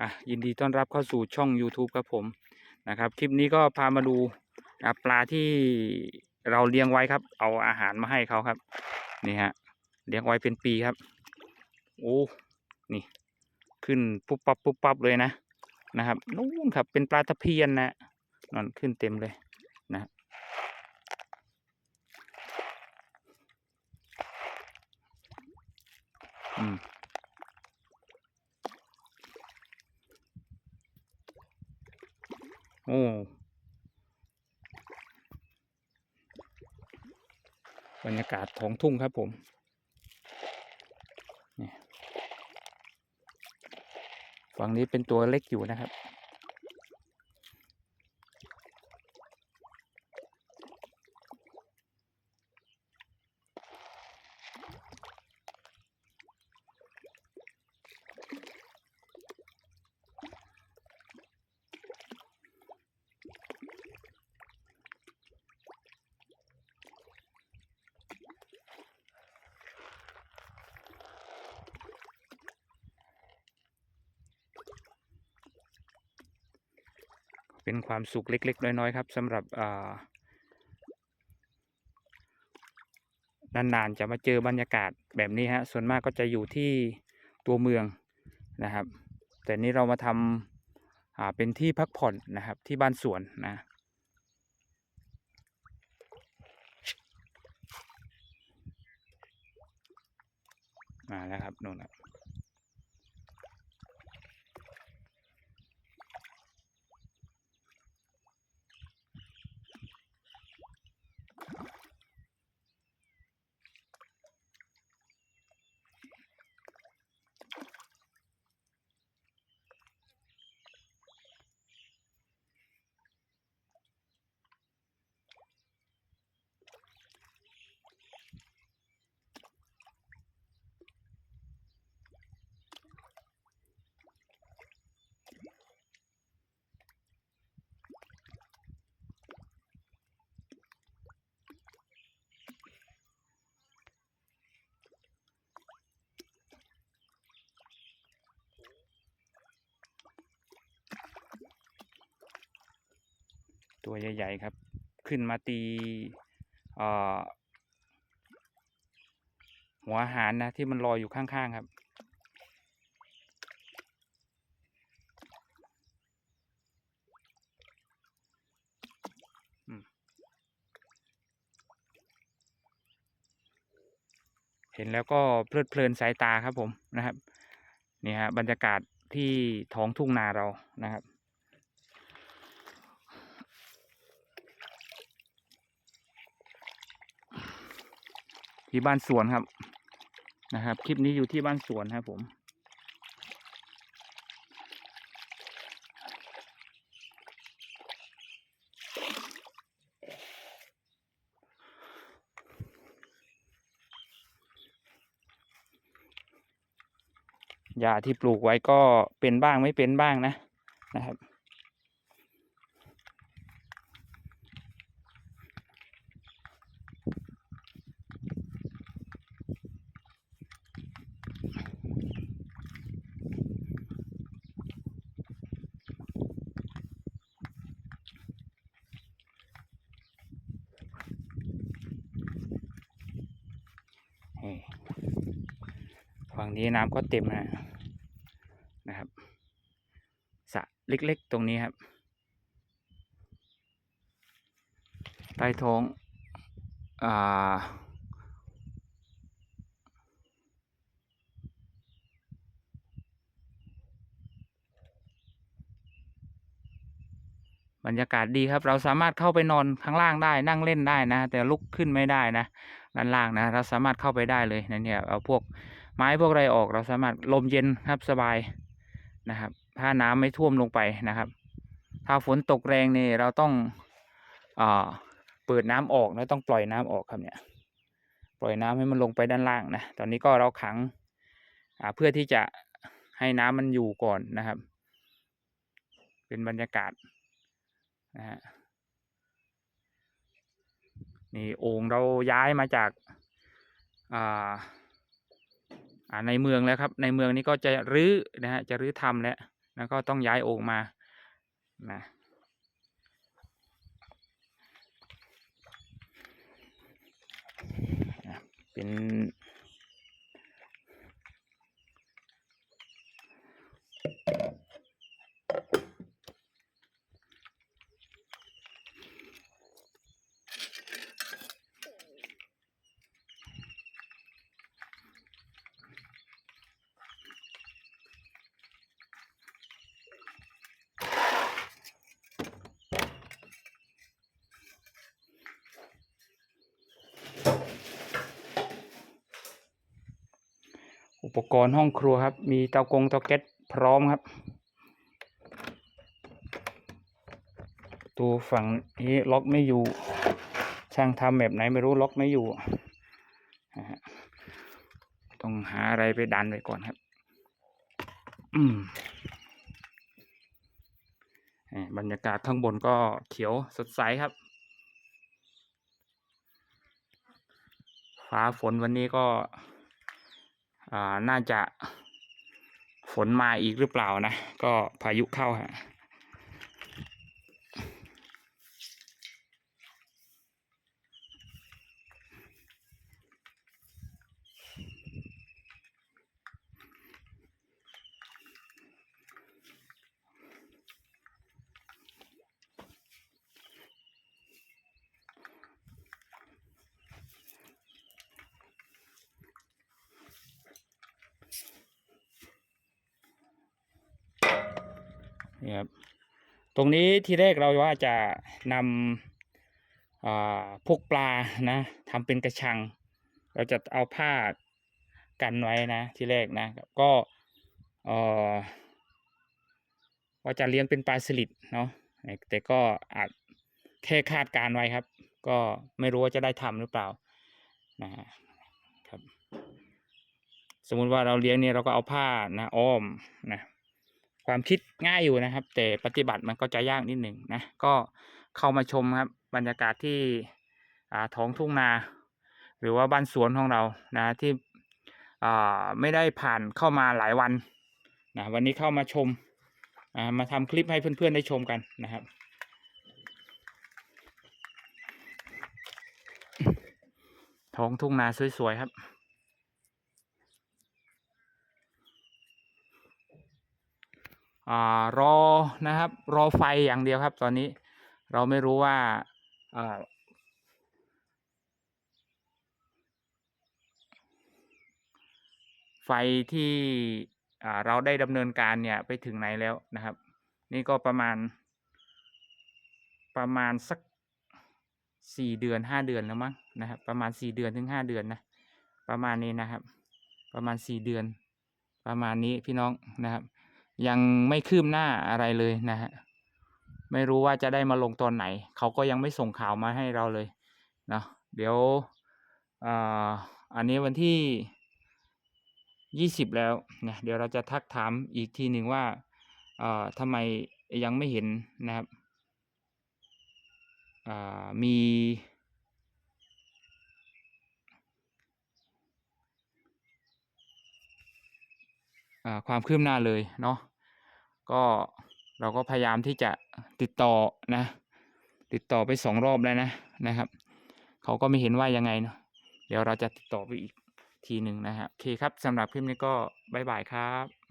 อะยินดีต้อนรับเข้าสู่ช่อง YouTube ครับผมนะครับ คลิปนี้ก็พามาดูปลาที่เราเลี้ยงไว้ครับ เอาอาหารมาให้เขาครับ นี่ฮะเลี้ยงไว้เป็นปีครับโอ้นี่ ขึ้นปุ๊บปั๊บปุ๊บปั๊บเลยนะนะครับนู่นครับเป็นปลาตะเพียนนะนอนขึ้นเต็มเลยนะอืม โอ้บรรยากาศท้องทุ่งครับผมฝั่งนี้เป็นตัวเล็กอยู่นะครับ เป็นความสุขเล็ก ๆ น้อย ๆ ครับสำหรับนานๆจะมาเจอบรรยากาศแบบนี้ฮะส่วนมากก็จะอยู่ที่ตัวเมืองนะครับ แต่นี่เรามาทำาเป็นที่พักผ่อนนะครับที่บ้านสวนนะมาแล้วครับนู่นครับ ตัวใหญ่ ๆ ครับ ขึ้นมาตีหัวหารนะที่มันลอยอยู่ข้าง ๆ ครับ เห็นแล้วก็เพลิดเพลินสายตาครับผมนะครับ นี่ฮะบรรยากาศที่ท้องทุ่งนาเรานะครับ ที่บ้านสวนครับนะครับ คลิปนี้อยู่ที่บ้านสวนครับผมหญ้าที่ปลูกไว้ก็เป็นบ้างไม่เป็นบ้างนะนะครับ ฝั่งนี้น้ำก็เต็มนะนะครับสระเล็กๆ ตรงนี้ครับ ใต้ท้องอ่าบรรยากาศดีครับ เราสามารถเข้าไปนอนข้างล่างได้นั่งเล่นได้นะ แต่ลุกขึ้นไม่ได้นะด้านล่างนะ เราสามารถเข้าไปได้เลยนะเนี่ยเอาพวก ไม้พวกอะไรออกเราสามารถลมเย็นครับสบายนะครับ ถ้าน้ำไม่ท่วมลงไปนะครับ ถ้าฝนตกแรงเนี่ยเราต้องอ่าเปิดน้ำออกแล้วต้องปล่อยน้ำออกครับเนี่ยปล่อยน้ำให้มันลงไปด้านล่างนะตอนนี้ก็เราขังเพื่อที่จะให้น้ำมันอยู่ก่อนนะครับ เป็นบรรยากาศนะฮะนี่โอ่งเราย้ายมาจากอ่า ในเมืองแล้วครับ ในเมืองนี้ก็จะรื้อนะฮะจะรื้อทำแล้วแล้วก็ต้องย้ายโอ่งมานะนะเป็น ปกรณ์ห้องครัวครับ มีเตากงเตาแก๊สพร้อมครับ ตัวฝั่งนี้ล็อกไม่อยู่ ช่างทำแบบไหนไม่รู้ล็อกไม่อยู่ต้องหาอะไรไปดันไว้ก่อนครับอืมบรรยากาศข้างบนก็เขียวสดใสครับ ฟ้าฝนวันนี้ก็ น่าจะฝนมาอีกหรือเปล่านะ ก็พายุเข้าฮะ นี่ครับตรงนี้ที่แรกเราว่าจะนำพวกปลานะทำเป็นกระชัง เราจะเอาผ้ากันไว้นะที่แรกนะก็ว่าจะเลี้ยงเป็นปลาสลิดเนาะแต่ก็อาจแค่คาดการไว้ครับ ก็ไม่รู้ว่าจะได้ทำหรือเปล่านะฮะครับ สมมุติว่าเราเลี้ยงเนี่ยเราก็เอาผ้านะอ้อมนะ ความคิดง่ายอยู่นะครับ แต่ปฏิบัติมันก็จะยากนิดหนึ่งนะก็เข้ามาชมครับ บรรยากาศที่ท้องทุ่งนา หรือว่าบ้านสวนของเรานะที่ไม่ได้ผ่านเข้ามาหลายวันนะวันนี้เข้ามาชมมาทำคลิปให้เพื่อนๆได้ชมกันนะครับท้องทุ่งนาสวยๆครับ อ่า รอนะครับ รอไฟอย่างเดียวครับ ตอนนี้เราไม่รู้ว่าไฟที่เราได้ดำเนินการเนี่ยไปถึงไหนแล้วนะครับ นี่ก็ประมาณ ประมาณสักสี่เดือนห้าเดือนแล้วมั้งนะครับ ประมาณสี่เดือนถึงห้าเดือนนะประมาณนี้นะครับ ประมาณสี่เดือน ประมาณนี้พี่น้องนะครับ ยังไม่คืบหน้าอะไรเลยนะฮะไม่รู้ว่าจะได้มาลงตอนไหน เขาก็ยังไม่ส่งข่าวมาให้เราเลยเนาะเดี๋ยวอ,อันนี้วันที่ยี่สิบแล้วเนี่ยเดี๋ยวเราจะทักถามอีกทีหนึ่งว่าทำไมยังไม่เห็นนะครับมีความคืบหน้าเลยเนาะ ก็เราก็พยายามที่จะติดต่อนะ ติดต่อไปสองรอบแล้วนะนะครับ เขาก็ไม่เห็นว่ายังไงเนาะเดี๋ยวเราจะติดต่อไปอีกทีหนึ่งนะฮะโอเคครับสำหรับคลิปนี้ก็บายบายครับ